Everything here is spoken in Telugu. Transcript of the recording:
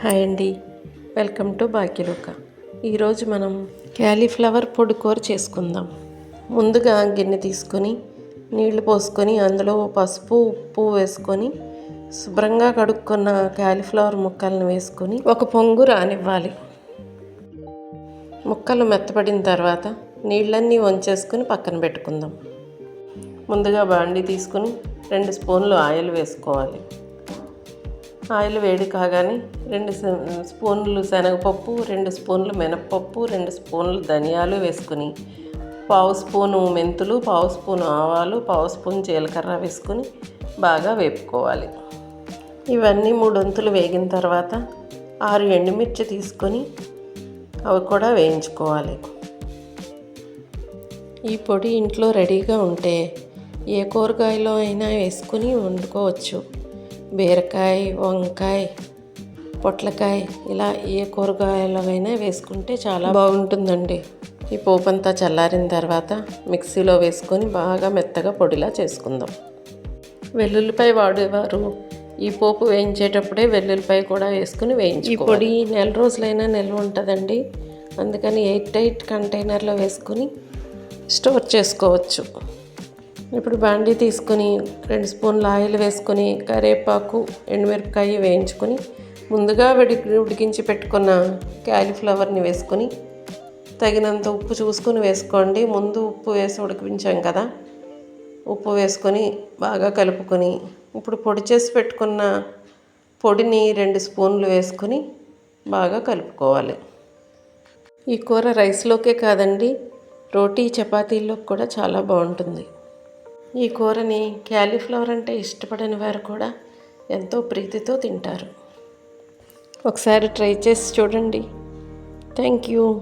హాయ్ అండి. Welcome to Bhagyaloka. ఈరోజు మనం క్యాలీఫ్లవర్ పొడి కూర చేసుకుందాం. ముందుగా గిన్నె తీసుకొని నీళ్ళు పోసుకొని అందులో పసుపు ఉప్పు వేసుకొని శుభ్రంగా కడుక్కున్న క్యాలీఫ్లవర్ ముక్కలను వేసుకొని ఒక పొంగు రానివ్వాలి. ముక్కలు మెత్తపడిన తర్వాత నీళ్ళన్నీ వంచేసుకొని పక్కన పెట్టుకుందాం. ముందుగా బాండి తీసుకుని రెండు స్పూన్లు ఆయిల్ వేసుకోవాలి. ఆయిల్ వేడి కాగానే రెండు స్పూన్లు శనగపప్పు రెండు స్పూన్లు మినప్పప్పు రెండు స్పూన్లు ధనియాలు వేసుకుని పావు స్పూను మెంతులు పావు స్పూను ఆవాలు పావు స్పూన్ జీలకర్ర వేసుకుని బాగా వేపుకోవాలి. ఇవన్నీ మూడొంతులు వేగిన తర్వాత ఆరు ఎండుమిర్చి తీసుకొని అవి కూడా వేయించుకోవాలి. ఈ పొడి ఇంట్లో రెడీగా ఉంటే ఏ కూరగాయలో అయినా వేసుకుని వండుకోవచ్చు. బీరకాయ వంకాయ పొట్లకాయ ఇలా ఏ కూరగాయలో అయినా వేసుకుంటే చాలా బాగుంటుందండి. ఈ పోపు అంతా చల్లారిన తర్వాత మిక్సీలో వేసుకొని బాగా మెత్తగా పొడిలా చేసుకుందాం. వెల్లుల్లిపాయ వాడేవారు. ఈ పోపు వేయించేటప్పుడే వెల్లుల్లిపాయ కూడా వేసుకుని వేయించి ఈ పొడి నెల రోజులైనా నిల్వ ఉంటుందండి. అందుకని ఎయిట్ టైట్ కంటైనర్లో వేసుకుని స్టోర్ చేసుకోవచ్చు. ఇప్పుడు బాండీ తీసుకుని రెండు స్పూన్ల ఆయిల్ వేసుకొని కరివేపాకు ఎండుమిరపకాయ వేయించుకొని ముందుగా ఉడి ఉడికించి పెట్టుకున్న క్యాలీఫ్లవర్ని వేసుకొని తగినంత ఉప్పు చూసుకొని వేసుకోండి. ముందు ఉప్పు వేసి ఉడికించాం కదా. ఉప్పు వేసుకొని బాగా కలుపుకొని ఇప్పుడు పొడి చేసి పెట్టుకున్న పొడిని రెండు స్పూన్లు వేసుకొని బాగా కలుపుకోవాలి. ఈ కూర రైస్లోకే కాదండి రోటీ చపాతీల్లో కూడా చాలా బాగుంటుంది. ఈ కూరని క్యాలీఫ్లవర్ అంటే ఇష్టపడని వారు కూడా ఎంతో ప్రీతితో తింటారు. ఒకసారి ట్రై చేసి చూడండి. Thank you.